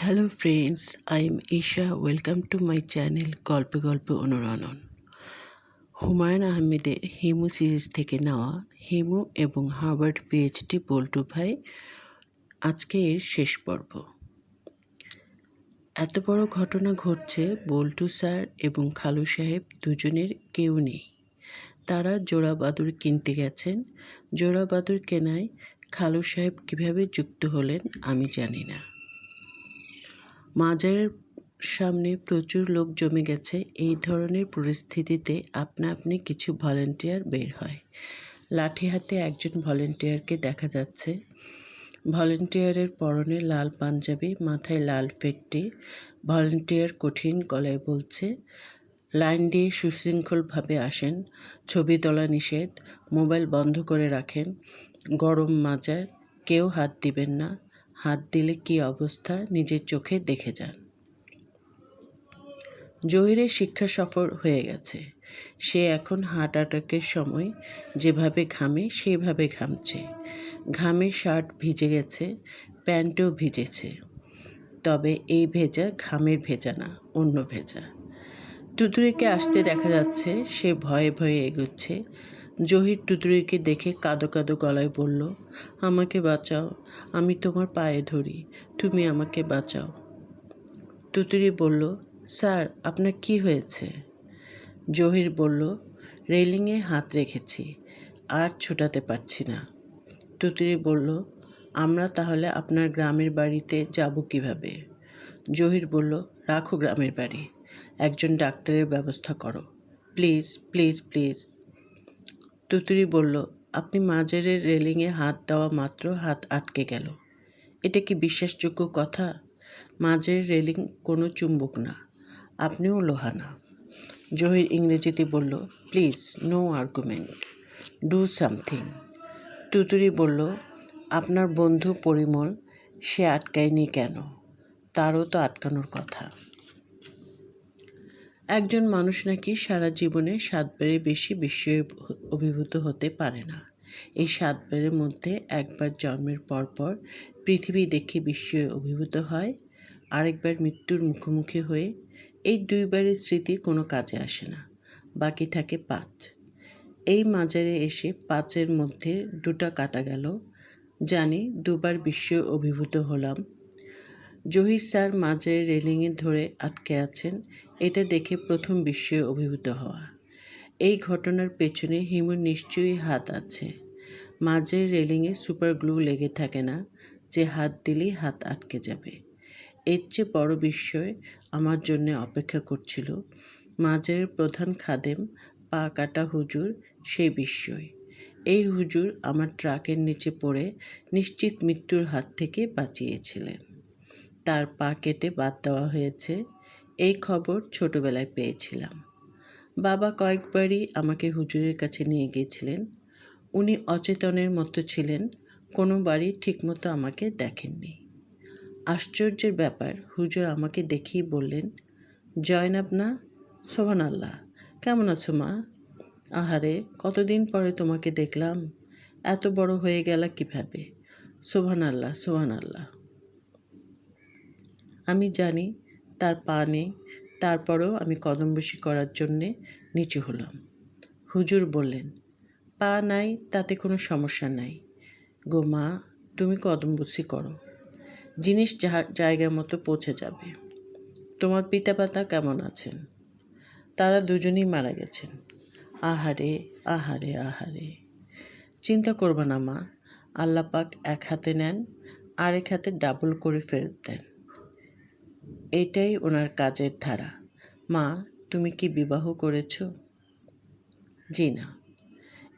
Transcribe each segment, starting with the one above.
Hello friends I am Isha welcome to my channel গল্পে গল্পে অনুরণন হুমায়ুন আহমেদের হেমু সিরিজ থেকে নেওয়া হেমু এবং হার্ভার্ড পিএইচডি বল্টু ভাই আজকে এর শেষ পর্ব। এত বড় ঘটনা ঘটছে, বল্টু স্যার এবং খালু সাহেব দুজনের কেউ নেই। তারা জোড়া বাদুর কিনতে গেছেন। জোড়া বাদুর কেনায় খালু সাহেব কীভাবে যুক্ত হলেন আমি জানি না। মাজারের সামনে প্রচুর লোক জমে গেছে। এই ধরনের পরিস্থিতিতে আপনা আপনি কিছু ভলেন্টিয়ার বের হয়। লাঠি হাতে একজন ভলেন্টিয়ারকে দেখা যাচ্ছে। ভলেন্টিয়ারের পরনে লাল পাঞ্জাবি, মাথায় লাল ফেটটি। ভলেন্টিয়ার কঠিন গলায় বলছে, লাইন দিয়ে সুশৃঙ্খলভাবে আসেন, ছবি তোলা নিষেধ, মোবাইল বন্ধ করে রাখেন, গরম মাজার, কেউ হাত দিবেন না। হাত দিলে কি অবস্থা নিজের চোখে দেখে যান। জহিরের শিক্ষা সফর হয়ে গেছে। সে এখন হার্ট অ্যাটাকের সময় যেভাবে ঘামে, সেভাবে ঘামছে। ঘামে শার্ট ভিজে গেছে, প্যান্টও ভিজেছে। তবে এই ভেজা ঘামের ভেজা না, অন্য ভেজা। তুতুরিকে আসতে দেখা যাচ্ছে, সে ভয়ে ভয়ে এগোচ্ছে। জহির টুতুরিকে দেখে কাঁদো কাঁদো গলায় বলল, আমাকে বাঁচাও, আমি তোমার পায়ে ধরি, তুমি আমাকে বাঁচাও। তুতুরি বলল, স্যার, আপনার কি হয়েছে? জহির বলল, রেলিংয়ে হাত রেখেছি, আর ছোটাতে পারছি না। তুতুরি বলল, আমরা তাহলে আপনার গ্রামের বাড়িতে যাব কীভাবে? জহির বলল, রাখো গ্রামের বাড়ি, একজন ডাক্তারের ব্যবস্থা করো। Please please please. তুতুরি বলল, আপনি মাঝের রেলিংয়ে হাত দেওয়া মাত্র হাত আটকে গেল। এটা কি বিশ্বাসযোগ্য কথা? মাঝের রেলিং কোনো চুম্বক না, আপনিও লোহা না। জহির ইংরেজিতে বলল, please, no argument, do something. Tuturi বলল, আপনার বন্ধু পরিমল সে আটকায়নি কেন? তারও তো আটকানোর কথা। একজন মানুষ নাকি সারা জীবনে সাতবারের বেশি বিস্ময়ে অভিভূত হতে পারে না। এই সাতবারের মধ্যে একবার জন্মের পরপর পৃথিবী দেখে বিস্ময়ে অভিভূত হয়, আরেকবার মৃত্যুর মুখোমুখি হয়ে এই দুইবারের স্মৃতি কোনো কাজে আসে না, বাকি থাকে পাঁচ। এই মাজারে এসে পাঁচের মধ্যে দুটা কাটা গেল, জানি দুবার বিস্ময়ে অভিভূত হলাম। জহির স্যার মাঝের রেলিংয়ে ধরে আটকে আছেন এটা দেখে প্রথম বিস্ময়ে অভিভূত হওয়া। এই ঘটনার পেছনে হিমুর নিশ্চয়ই হাত আছে। মাঝের রেলিংয়ে সুপার গ্লু লেগে থাকে না, যে হাত দিলেই হাত আটকে যাবে। এর চেয়ে বড় বিস্ময় আমার জন্য অপেক্ষা করছিল মাঝের প্রধান খাদেম পা কাটা হুজুর সেই বিস্ময়। এই হুজুর আমার ট্রাকের নিচে পড়ে নিশ্চিত মৃত্যুর হাত থেকে বাঁচিয়েছিলেন। তার পা কেটে বাদ দেওয়া হয়েছে এই খবর ছোটবেলায় পেয়েছিলাম। বাবা কয়েকবারই আমাকে হুজুরের কাছে নিয়ে গিয়েছিলেন। উনি অচেতনের মতো ছিলেন, কোনো বাড়ি ঠিকমতো আমাকে দেখেননি। আশ্চর্যের ব্যাপার, হুজুর আমাকে দেখেই বললেন, জয়নাব না? সোহান আল্লাহ কেমন আছো মা? আহারে, কতদিন পরে তোমাকে দেখলাম। এত বড় হয়ে গেল কীভাবে? সোহান আল্লাহ সোহান আল্লাহ আমি জানি তার পা নেই। তারপরেও আমি কদমবসি করার জন্যে নিচু হলাম। হুজুর বললেন, পা নাই, তাতে কোনো সমস্যা নাই। গো মা, তুমি কদমবসি করো। জিনিস জায়গা মতো পৌঁছে যাবে। তোমার পিতামাতা কেমন আছেন? তারা দুজনেই মারা গেছেন। আহারে আহারে আহারে। চিন্তা করবে না মা আল্লাপাক এক হাতে নেন, আরেক হাতে ডাবল করে ফেরত দেন। এটাই ওনার কাজের ধারা। মা, তুমি কি বিবাহ করেছ? জি না।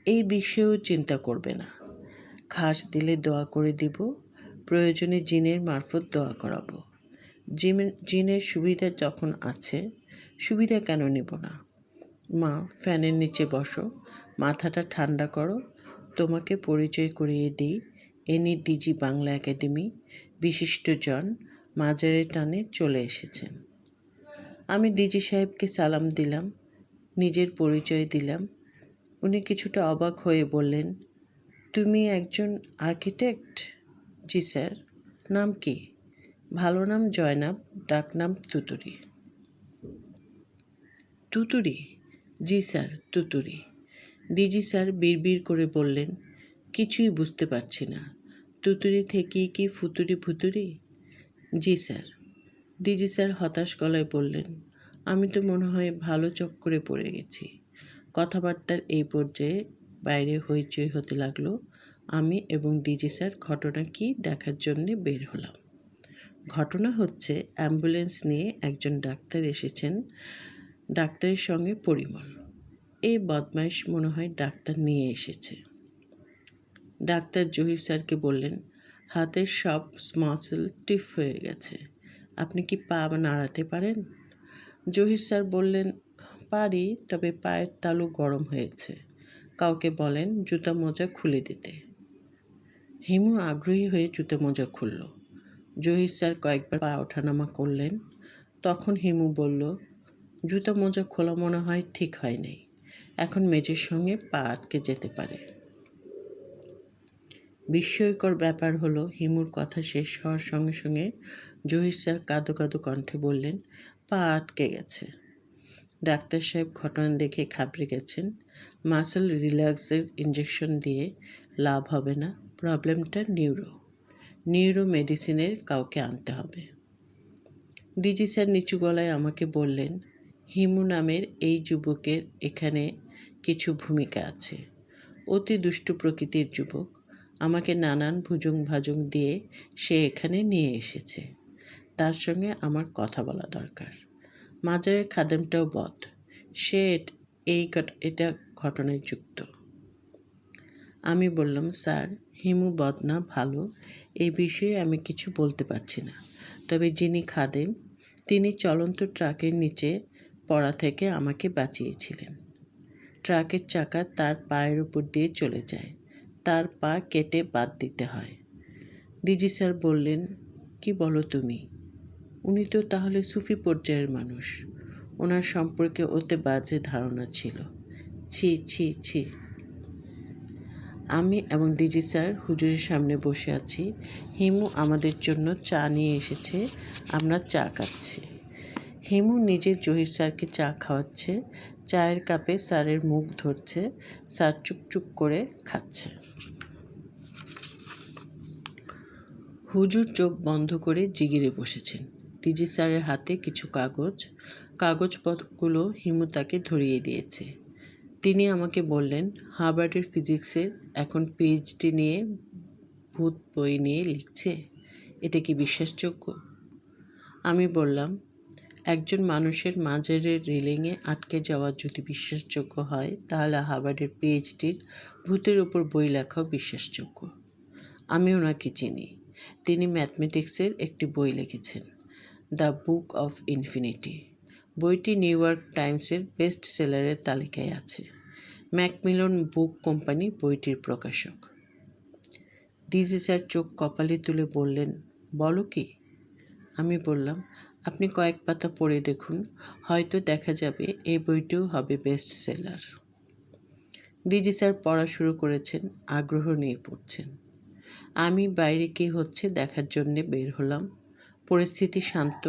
এই বিষয়েও চিন্তা করবে না। খাস দিলে দোয়া করে দিব, প্রয়োজনে জিনের মারফত দোয়া করাবো। জিনের সুবিধা যখন আছে, সুবিধা কেন নেব না? মা, ফ্যানের নিচে বসো, মাথাটা ঠান্ডা করো। তোমাকে পরিচয় করিয়ে দিই এনি ডিজি বাংলা একাডেমি, বিশিষ্টজন মাজারের টানে চলে এসেছেন আমি ডিজি সাহেবকে সালাম দিলাম, নিজের পরিচয় দিলাম। উনি কিছুটা অবাক হয়ে বললেন, তুমি একজন আর্কিটেক্ট? জি স্যার। নাম কি? ভালো নাম জয়নাব ডাকনাম তুতুরি। তুতুরি? জি স্যার, তুতুরি। ডিজি স্যার বিড়বিড় করে বললেন, কিছুই বুঝতে পারছি না। তুতুরি থেকে কি ফুতুরি ফুতুরি? জি স্যার। ডিজি স্যার হতাশ গলায় বললেন, আমি তো মনে হয় ভালো চক্করে পড়ে গেছি। কথাবার্তার এই পর্যায়ে বাইরে হইচই হতে লাগল, আমি এবং ডিজি স্যার ঘটনা কি দেখার জন্যে বের হলাম। ঘটনা হচ্ছে, অ্যাম্বুলেন্স নিয়ে একজন ডাক্তার এসেছেন, ডাক্তারের সঙ্গে পরিমল। এই বদমাইশ মনে হয় ডাক্তার নিয়ে এসেছে। ডাক্তার জহির স্যারকে বললেন হাতের সব মাসেল টিফ হয়ে গেছে। আপনি কি পা নাড়াতে পারেন? জহির স্যার বললেন, পারি, তবে পায়ের তালু গরম হয়েছে। কাউকে বলেন, জুতা মোজা খুলে দিতে। হিমু আগ্রহী হয়ে জুতো মোজা খুলল। জহির স্যার কয়েকবার পা ওঠানামা করলেন। তখন হিমু বলল, জুতো মোজা খোলা মনে হয় ঠিক হয় নাই। এখন মেজের সঙ্গে পা আটকে যেতে পারে। বিস্ময়কর ব্যাপার হলো হিমুর কথা শেষ হওয়ার সঙ্গে সঙ্গে জহির স্যার কাঁদো কাঁদো কণ্ঠে বললেন, পা আটকে গেছে। ডাক্তার সাহেব ঘটনা দেখে ঘাবড়ে গেছেন। মাসেল রিল্যাক্সের ইঞ্জেকশন দিয়ে লাভ হবে না, প্রবলেমটা নিউরো। নিউরো মেডিসিনের কাউকে আনতে হবে। ডিজি স্যার নিচু গলায় আমাকে বললেন, হিমু নামের এই যুবকের এখানে কিছু ভূমিকা আছে। অতি দুষ্টু প্রকৃতির যুবক। আমাকে নানান ভুজুং ভাজুং দিয়ে সে এখানে নিয়ে এসেছে। তার সঙ্গে আমার কথা বলা দরকার। মাজারের খাদেমটাও বধ সে এই এটা ঘটনায় যুক্ত। আমি বললাম, স্যার, হিমু বদনা ভালো। এই বিষয়ে আমি কিছু বলতে পারছি না। তবে যিনি খাদেম, তিনি চলন্ত ট্রাকের নিচে পড়া থেকে আমাকে বাঁচিয়েছিলেন। ট্রাকের চাকা তার পায়ের উপর দিয়ে চলে যায়। তার পা কেটে বাদ দিতে হয়। ডিজি স্যার বললেন, কি বলো তুমি? উনি তো তাহলে সুফি পর্যায়ের মানুষ। ওনার সম্পর্কে ওতে বাজে ধারণা ছিল। ছি ছি ছি। আমি এবং ডিজি স্যার হুজুরের সামনে বসে আছি। হিমু আমাদের জন্য চা নিয়ে এসেছে। আমরা চা খাচ্ছি। হিমু নিজে জহির স্যারকে চা খাওয়াচ্ছে। চায়ের কাপে স্যারের মুখ ধরছে, স্যার চুপচুপ করে খাচ্ছে। হুজুর চোখ বন্ধ করে জিগিরে বসেছেন। টিজি স্যারের হাতে কিছু কাগজ, কাগজপত্রগুলো হিমু তাকে ধরিয়ে দিয়েছে। তিনি আমাকে বললেন, হার্ভার্ডের ফিজিক্সের এখন পিএইচডি নিয়ে ভূত বই নিয়ে লিখছে? এটা কি বিশ্বাসযোগ্য? আমি বললাম একজন মানুষের মাঝের রেলিংয়ে আটকে যাওয়া যদি বিশ্বাসযোগ্য হয়, তাহলে হার্ভার্ডের পিএইচডির ভূতের উপর বই লেখাও বিশ্বাসযোগ্য। আমি ওনাকে চিনি। তিনি ম্যাথমেটিক্সের একটি বই লিখেছেন, দ্য বুক অফ ইনফিনিটি বইটি নিউ ইয়র্ক টাইমসের বেস্ট সেলারের তালিকায় আছে। ম্যাকমিলন বুক কোম্পানি বইটির প্রকাশক। ডিজি স্যার চোখ কপালে তুলে বললেন, বলো কি? আমি বললাম আপনি কয়েক পাতা পড়ে দেখুন, হয়তো দেখা যাবে এই বইটিও হবে বেস্ট সেলার ডিজি স্যার পড়া শুরু করেছেন, আগ্রহ নিয়ে পড়ছেন। আমি বাইরে কী হচ্ছে দেখার জন্যে বের হলাম। পরিস্থিতি শান্ত,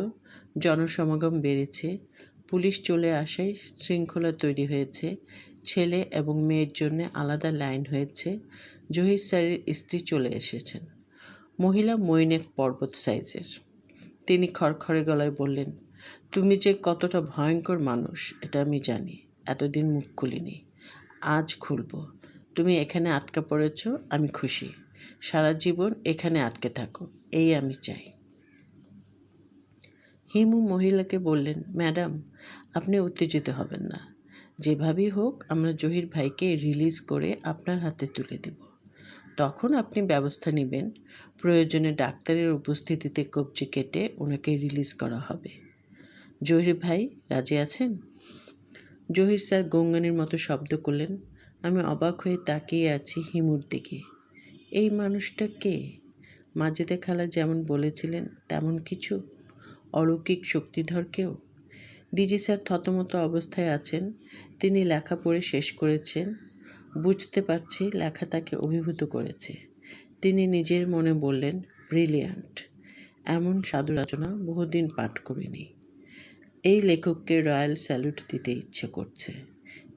জনসমাগম বেড়েছে, পুলিশ চলে আসায় শৃঙ্খলা তৈরি হয়েছে, ছেলে এবং মেয়ের জন্য আলাদা লাইন হয়েছে, জহির স্যারের স্ত্রী চলে এসেছেন। মহিলা মৈনেক পর্বত সাইজের তিনি খড়খড়ে গলায় বললেন, তুমি যে কতটা ভয়ঙ্কর মানুষ, এটা আমি জানি। এতদিন মুখ খুলিনি। আজ খুলব। তুমি এখানে আটকা পড়েছ, আমি খুশি। সারা জীবন এখানে আটকে থাকো, এই আমি চাই। হিমু মহিলাকে বললেন, ম্যাডাম, আপনি উত্তেজিত হবেন না। যেভাবেই হোক, আমরা জহির ভাইকে রিলিজ করে আপনার হাতে তুলে দেব। তখন আপনি ব্যবস্থা নেবেন। প্রয়োজনে ডাক্তারের উপস্থিতিতে কবজি কেটে ওনাকে রিলিজ করা হবে। জহির ভাই, রাজি আছেন? জহির স্যার গঙ্গানির মতো শব্দ করলেন। আমি অবাক হয়ে তাকিয়ে আছি হিমুর দিকে। এই মানুষটা কে? মাজেদে খালা যেমন বলেছিলেন, তেমন কিছু। অলৌকিক শক্তিধর কেউ? ডিজি স্যার থতমত অবস্থায় আছেন, তিনি লেখা পড়ে শেষ করেছেন। বুঝতে পারছি লেখা তাকে অভিভূত করেছে। তিনি নিজের মনে বললেন, ব্রিলিয়ান্ট। এমন সাধু রচনা বহুদিন পাঠ করিনি। এই লেখককে রয়্যাল স্যালুট দিতে ইচ্ছে করছে।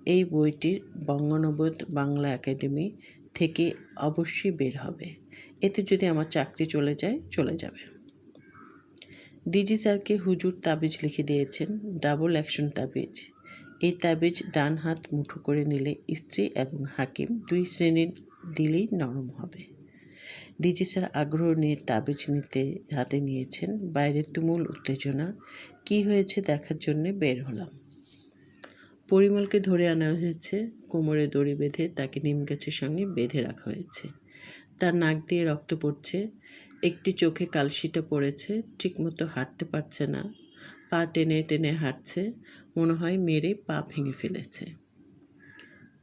এই বইটি বঙ্গনবোধ বাংলা একাডেমি থেকে অবশ্যই বের হবে। এতে যদি আমার চাকরি চলে যায়, চলে যাবে। ডিজি স্যারকে হুজুর তাবিজ লিখে দিয়েছেন, ডাবল অ্যাকশন তাবিজ। এই তাবিজ ডান হাত মুঠো করে নিলে স্ত্রী এবং হাকিম দুই শ্রেণির দিলেই নরম হবে। ডিজি স্যার আগ্রহ নিয়ে তাবিজ নিতে হাতে নিয়েছেন বাইরে তুমুল উত্তেজনা। কি হয়েছে দেখার জন্যে বের হলাম। পরিমলকে ধরে আনা হয়েছে, কোমরে দড়ি বেঁধে তাকে নিম গাছের সঙ্গে বেঁধে রাখা হয়েছে। তার নাক দিয়ে রক্ত পড়ছে, একটি চোখে কালশিটা পড়েছে, ঠিকমতো হাঁটতে পারছে না, পা টেনে টেনে হাঁটছে, মনে হয় মেরে পা ভেঙে ফেলেছে।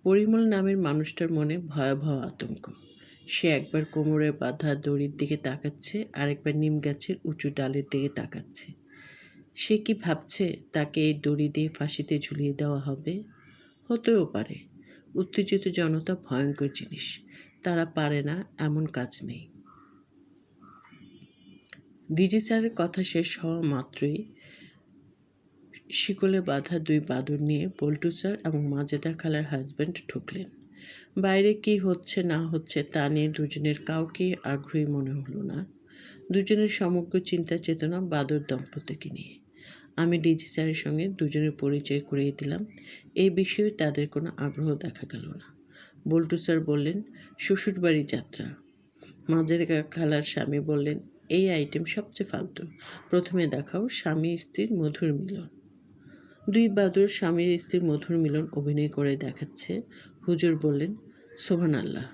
পরিমল নামের মানুষটার মনে ভয়াবহ আতঙ্ক। সে একবার কোমরে বাঁধা দড়ির দিকে তাকাচ্ছে, আরেকবার নিম গাছের উঁচু ডালের দিকে তাকাচ্ছে। সে কি ভাবছে তাকে এই দড়ি দিয়ে ফাঁসিতে ঝুলিয়ে দেওয়া হবে? হতেও পারে। উত্তেজিত জনতা ভয়ঙ্কর জিনিস। তারা পারে না, এমন কাজ নেই। ডিজি স্যারের কথা শেষ হওয়া মাত্রই শিকলে বাঁধা দুই বাদুর নিয়ে পল্টু স্যার এবং মাজেদা খালার হাজব্যান্ড ঢুকলেন। বাইরে কি হচ্ছে, না হচ্ছে তা নিয়ে দুজনের কাউকে আগ্রহী মনে হলো না। দুজনের সমগ্র চিন্তা চেতনা বাদর দম্পতিকে নিয়ে। আমি ডিজি স্যারের সঙ্গে দুজনের পরিচয় করিয়ে দিলাম। এই বিষয়ে তাদের কোনো আগ্রহ দেখা গেল না। বল্টু স্যার বললেন শ্বশুরবাড়ি যাত্রা। মাঝের খালার স্বামী বললেন, এই আইটেম সবচেয়ে ফালতু। প্রথমে দেখাও স্বামী স্ত্রীর মধুর মিলন। দুই বাদুর স্বামীর স্ত্রীর মধুর মিলন অভিনয় করে দেখাচ্ছে হুজুর বললেন সোহান আল্লাহ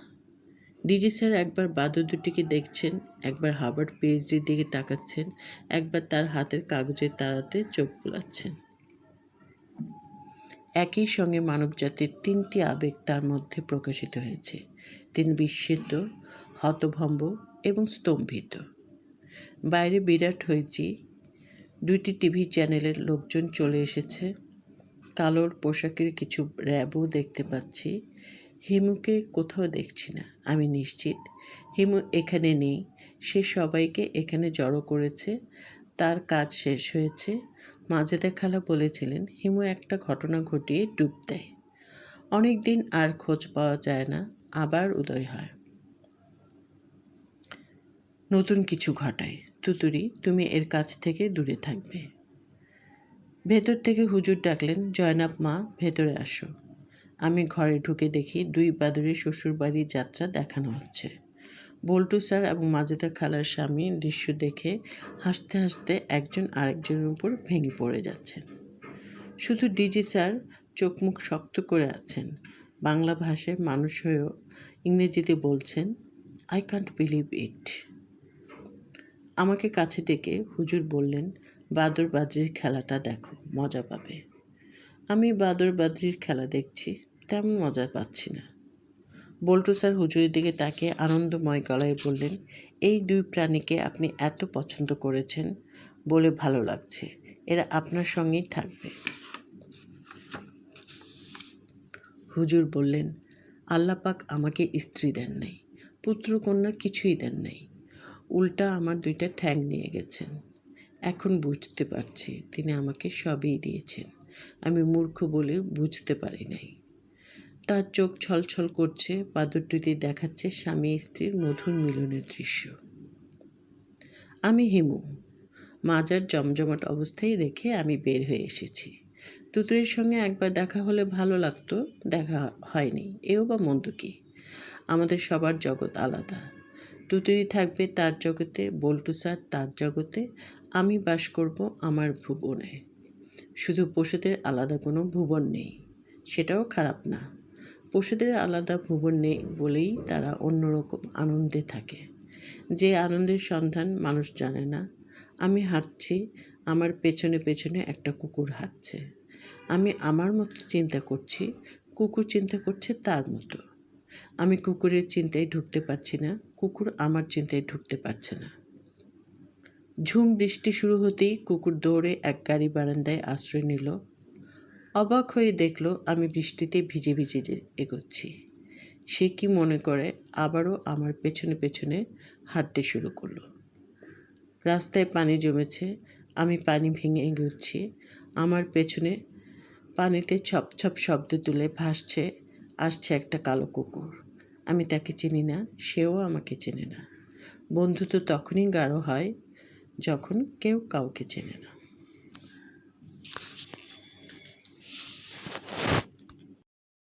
ডিজি স্যার একবার বাদুর দুটিকে দেখছেন, একবার হাবার্ড পিএইচডির দিকে তাকাচ্ছেন, একবার তার হাতের কাগজের তাড়াতে চোখ বুলাচ্ছেন। একই সঙ্গে মানবজাতির তিনটি আবেগ তার মধ্যে প্রকাশিত হয়েছে। তিনি বিস্মিত, হতভম্ব এবং স্তম্ভিত। বাইরে বিরাট হয়েছি দুইটি টিভি চ্যানেলের লোকজন চলে এসেছে। কালোর পোশাকের কিছু র্যাবও দেখতে পাচ্ছি। হিমুকে কোথাও দেখছি না, আমি নিশ্চিত। হিমু এখানে নেই, সে সবাইকে এখানে জড়ো করেছে, তার কাজ শেষ হয়েছে। মাজেদা খালা বলেছিলেন, হিমু একটা ঘটনা ঘটিয়ে ডুব দেয়। অনেক দিন আর খোঁজ পাওয়া যায় না, আবার উদয় হয়। নতুন কিছু ঘটায়। তুতুরি, তুমি এর কাছ থেকে দূরে থাকবে। ভেতর থেকে হুজুর ডাকলেন, জয়নাব মা, ভেতরে আসো। আমি ঘরে ঢুকে দেখি দুই বাদুরের শ্বশুরবাড়ির যাত্রা দেখানো হচ্ছে। বল্টু স্যার এবং মাজেদা খালার স্বামী দৃশ্য দেখে হাসতে হাসতে একজন আরেকজনের উপর ভেঙে পড়ে যাচ্ছেন। শুধু ডিজি স্যার চোখ মুখ শক্ত করে আছেন। বাংলা ভাষায় মানুষ হয়েও ইংরেজিতে বলছেন আই কান্ট বিলিভ ইট আমাকে কাছে ডেকে হুজুর বললেন বাদর বাদরির খেলাটা দেখো, মজা পাবে। আমি বাদর বাদরির খেলা দেখছি, তেমন মজা পাচ্ছি না। বল্টু স্যার হুজুরের দিকে তাকে আনন্দময় গলায় বললেন, এই দুই প্রাণীকে আপনি এত পছন্দ করেছেন বলে ভালো লাগছে, এরা আপনার সঙ্গেই থাকবে। হুজুর বললেন, আল্লাপাক আমাকে স্ত্রী দেন নাই পুত্র কন্যা কিছুই দেন নাই। উল্টা আমার দুইটা ঠ্যাং নিয়ে গেছেন। এখন বুঝতে পারছি, তিনি আমাকে সবই দিয়েছেন। আমি মূর্খ বলে বুঝতে পারি নাই। তার চোখ ছলছল করছে পাদরটিতে দেখাচ্ছে স্বামী স্ত্রীর মধুর মিলনের দৃশ্য। আমি হিমু। মাজার জমজমাট অবস্থায় রেখে আমি বের হয়ে এসেছি। তুতুরের সঙ্গে একবার দেখা হলে ভালো লাগতো, দেখা হয়নি। এও বা মন্দ কি? আমাদের সবার জগৎ আলাদা। তুতুরি থাকবে তার জগতে, বল্টু স্যার তার জগতে আমি বাস করব আমার ভুবনে। শুধু পশুদের আলাদা কোনো ভুবন নেই, সেটাও খারাপ না। পশুদের আলাদা ভুবন নেই বলেই তারা অন্যরকম আনন্দে থাকে। যে আনন্দের সন্ধান মানুষ জানে না। আমি হাঁটছি, আমার পেছনে পেছনে একটা কুকুর হাঁটছে। আমি আমার মতো চিন্তা করছি, কুকুর চিন্তা করছে তার মতো। আমি কুকুরের চিন্তায় ঢুকতে পারছি না, কুকুর আমার চিন্তায় ঢুকতে পারছে না। ঝুম বৃষ্টি শুরু হতেই কুকুর দৌড়ে এক গাড়ি বারান্দায় আশ্রয় নিল। অবাক হয়ে দেখল, আমি বৃষ্টিতে ভিজে ভিজে এগোচ্ছি। সে কি মনে করে, আবারও আমার পেছনে পেছনে হাঁটতে শুরু করল। রাস্তায় পানি জমেছে, আমি পানি ভেঙে এগোচ্ছি। আমার পেছনে পানিতে ছপ ছপ শব্দ তুলে ভাসছে, আসছে একটা কালো কুকুর। আমি তাকে চিনি না, সেও আমাকে চেনে না। বন্ধুত্ব তখনই গাঢ় হয় যখন কেউ কাউকে চেনে না।